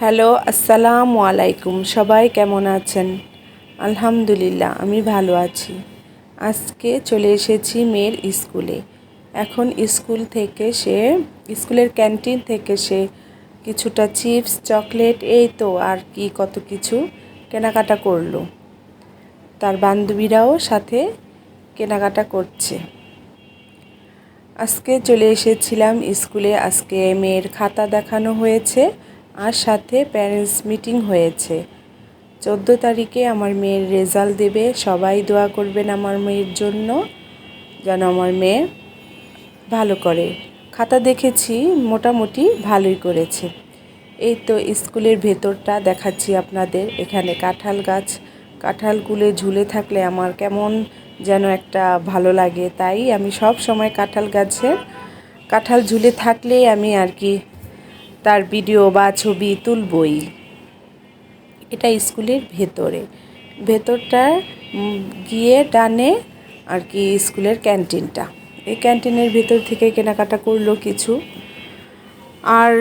Hello, আসসালামু আলাইকুম। সবাই কেমন আছেন? আলহামদুলিল্লাহ, আমি ভালো আছি। আজকে চলে এসেছি মেয়ের স্কুলে। এখন স্কুল থেকে সে, স্কুলের ক্যান্টিন থেকে সে কিছুটা চিপস, চকলেট, এই তো আর কি কত কিছু কেনাকাটা করল। তার বান্ধবীরাও সাথে কেনাকাটা করছে। আজকে চলে এসেছিলাম স্কুলে। আজকে মেয়ের খাতা দেখানো হয়েছে। আর সাথে প্যারেন্টস মিটিং হয়েছে। চোদ্দ তারিখে আমার মেয়ের রেজাল্ট দেবে। সবাই দোয়া করবেন আমার মেয়ের জন্য, যেন আমার মেয়ে ভালো করে। খাতা দেখেছি, মোটামুটি ভালোই করেছে। এই তো স্কুলের ভেতরটা দেখাচ্ছি আপনাদের। এখানে কাঁঠাল গাছ কাঁঠালগুলো ঝুলে থাকলে আমার কেমন যেন একটা ভালো লাগে। তাই আমি সব সময় কাঁঠাল গাছের, কাঁঠাল ঝুলে থাকলেই আমি আর কি তার ভিডিও বা ছবি তুলবই। এটা স্কুলের ভেতরে। ভেতরটা গিয়ে ডানে আর কি স্কুলের ক্যান্টিনটা। এই ক্যান্টিনের ভেতর থেকে কেনাকাটা করল কিছু। আর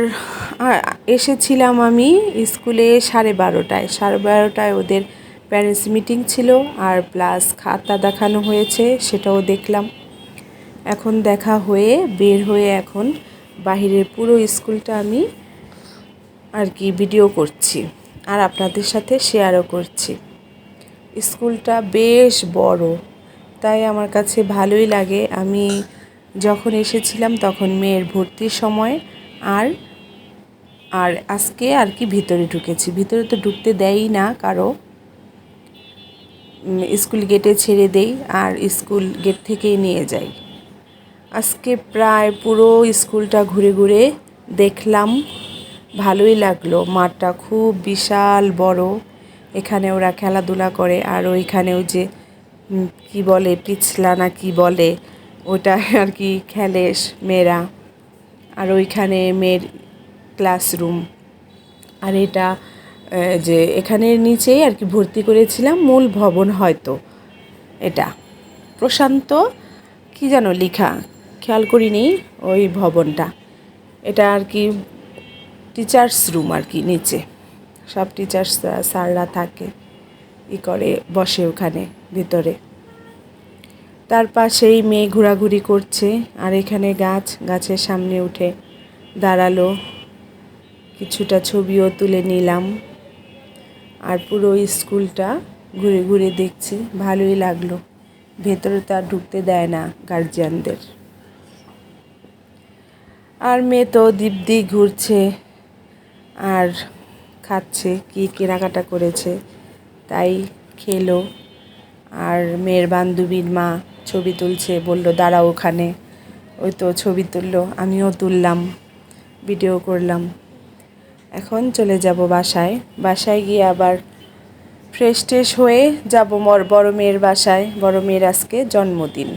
এসেছিলাম আমি স্কুলে সাড়ে বারোটায়। সাড়ে বারোটায় ওদের প্যারেন্টস মিটিং ছিল আর প্লাস খাতা দেখানো হয়েছে, সেটাও দেখলাম। এখন দেখা হয়ে, বের হয়ে এখন বাহিরের পুরো স্কুলটা আমি আর কি ভিডিও করছি আর আপনাদের সাথে শেয়ারও করছি। স্কুলটা বেশ বড়, তাই আমার কাছে ভালোই লাগে। আমি যখন এসেছিলাম তখন মেয়ের ভর্তির সময় আর আর আজকে আর কি ভিতরে ঢুকেছি। ভিতরে তো ঢুকতে দেয়ই না কারও। স্কুল গেটে ছেড়ে দেই আর স্কুল গেট থেকেই নিয়ে যাই। আজকে প্রায় পুরো স্কুলটা ঘুরে ঘুরে দেখলাম। ভালোই লাগল। মাঠটা খুব বিশাল বড়। এখানে ওরা খেলাধুলা করে আর ওইখানেও যে কি বলে, পিছলা না কি বলে ওটা আর কি খেলে মেয়েরা। আর ওইখানে মেয়ের ক্লাসরুম আর এটা যে এখানের নিচেই আর কি ভর্তি করেছিলাম মূল ভবন হয়তো। এটা, প্রশান্ত, কি যেন লেখা, খেয়াল করিনি ওই ভবনটা। এটা আর কি টিচার্স রুম আর কি, নিচে। সব টিচার্সরা স্যাররা থাকে, ই করে, বসে ওখানে, ভিতরে। তার পাশেই মেয়ে ঘোরাঘুরি করছে, আর এখানে গাছ, গাছের সামনে উঠে দাঁড়াল। কিছুটা ছবিও তুলে নিলাম। আর পুরো স্কুলটা ঘুরে ঘুরে দেখছি, ভালোই লাগল। ভেতরে তো আর ঢুকতে দেয় না গার্জিয়ানদের আর মেয়ে তো দিব্যি ঘুরছে আর খাচ্ছে, কি কেনাকাটা করেছে, তাই খেলো। আর মেয়ের বান্ধবীর মা ছবি তুলছে, বলল, দাঁড়াও ওখানে। ওই তো ছবি তুললো, আমিও তুললাম ভিডিও করলাম। এখন চলে যাব বাসায়। বাসায় গিয়ে আবার ফ্রেশ ট্রেশ হয়ে যাব মর, বড় মেয়ের বাসায়। বড় মেয়ের আজকে জন্মদিন।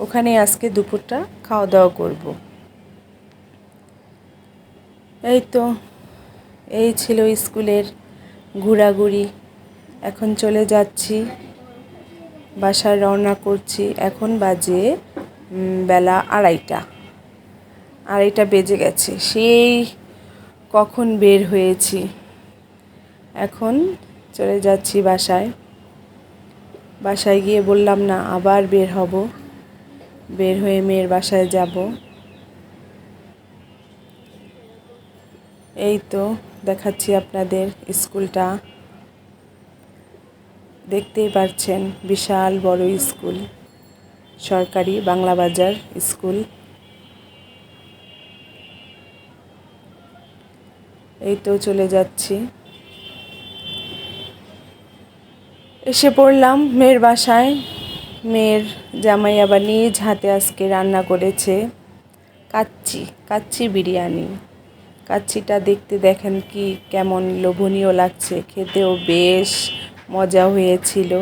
ওখানে আজকে দুপুরটা খাওয়া দাওয়া করব। এই তো, এই ছিল স্কুলের ঘোরাঘুরি। এখন চলে যাচ্ছি বাসায় রওনা করছি। এখন বাজে বেলা আড়াইটা। আড়াইটা বেজে গেছে, সেই কখন বের হয়েছি? এখন চলে যাচ্ছি বাসায়। বাসায় গিয়ে বললাম, না, আবার বের হব। বের হয়ে মেয়ের বাসায় যাব। এই তো দেখাচ্ছি আপনাদের স্কুলটা। দেখতেই পাচ্ছেন বিশাল বড় স্কুল, সরকারি বাংলা বাজার স্কুল। এই তো চলে যাচ্ছি। এসে পড়লাম মেয়ের বাসায়। মেয়ের জামাই আবার নিজ হাতে আজকে রান্না করেছে। কাচ্চি কাচ্চি বিরিয়ানি। কাচ্চিটা দেখতে দেখেন কি কেমন লোভনীয় লাগছে। খেতেও বেশ মজা হয়েছিল।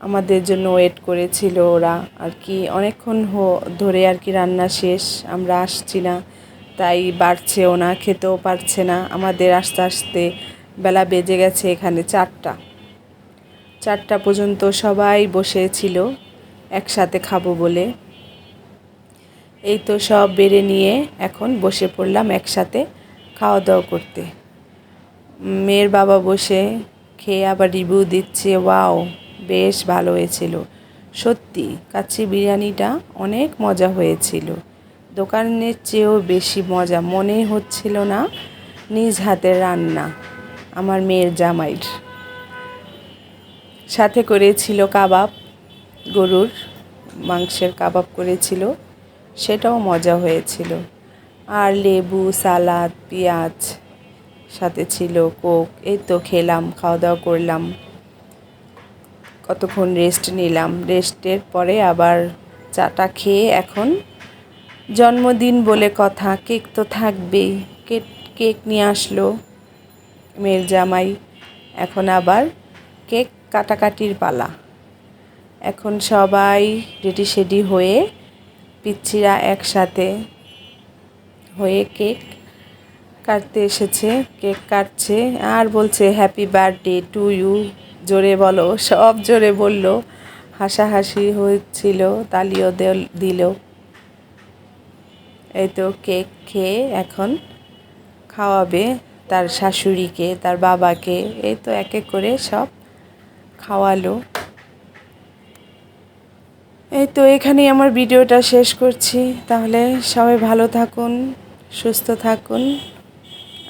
আমাদের জন্য ওয়েট করেছিল ওরা। আর কি, অনেকক্ষণ হো, ধরে আর কি রান্না শেষ, আমরা আসছি না। তাই বাড়ছেও না, খেতেও পারছে না। আমাদের আস্তে আস্তে বেলা বেজে গেছে এখানে চারটা। চারটা পর্যন্ত সবাই বসেছিল, একসাথে খাব বলে। এই তো সব বেড়ে নিয়ে এখন বসে পড়লাম একসাথে খাওয়া দাওয়া করতে। মেয়ের বাবা বসে খেয়ে আবার রিভিউ দিচ্ছে, ওয়াও, বেশ ভালো হয়েছিল। সত্যি, কাচ্চি বিরিয়ানিটা অনেক মজা হয়েছিল। দোকানের চেয়েও বেশি মজা, মনে হচ্ছিল না নিজ হাতের রান্না, আমার মেয়ের জামাইয়ের। সাথে করেছিল কাবাব, গরুর মাংসের কাবাব করেছিল। সেটাও মজা হয়েছিল। আর লেবু, সালাদ, পেঁয়াজ, সাথে ছিল কোক, এই তো খেলাম খাওয়া দাওয়া করলাম। কতক্ষণ রেস্ট নিলাম। রেস্টের পরে আবার চাটা খেয়ে এখন জন্মদিন বলে কথা, কেক তো থাকবেই। কেক কেক নিয়ে আসলো মেয়ের জামাই। এখন আবার কেক কাটাকাটির পালা। এখন সবাই রেডি সেডি হয়ে পিচ্ছিরা একসাথে হয়ে কেক কাটতে এসেছে, কেক কাটছে, আর বলছে হ্যাপি বার্থডে টু ইউ জোরে বলো, সব জোরে বলল, হাসাহাসি হচ্ছিল তালিও দিল। এই তো কেক খেয়ে এখন খাওয়াবে তার শাশুড়িকে, তার বাবাকে। এই তো এক এক করে সব খাওয়ালো। এই তো এখানেই আমার ভিডিওটা শেষ করছি। তাহলে সবাই ভালো থাকুন, সুস্থ থাকুন,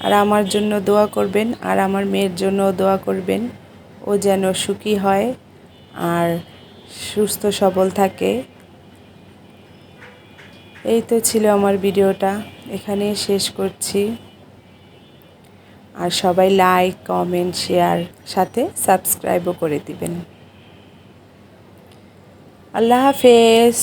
আর আমার জন্য দোয়া করবেন, আর আমার মেয়ের জন্য দোয়া করবেন। ও যেন সুখী হয় আর সুস্থ সবল থাকে। এই তো ছিল আমার ভিডিওটা এখানে শেষ করছি। আর সবাই লাইক কমেন্ট শেয়ার সাথে সাবস্ক্রাইবও করে দিবেন। আল্লাহ হাফেজ।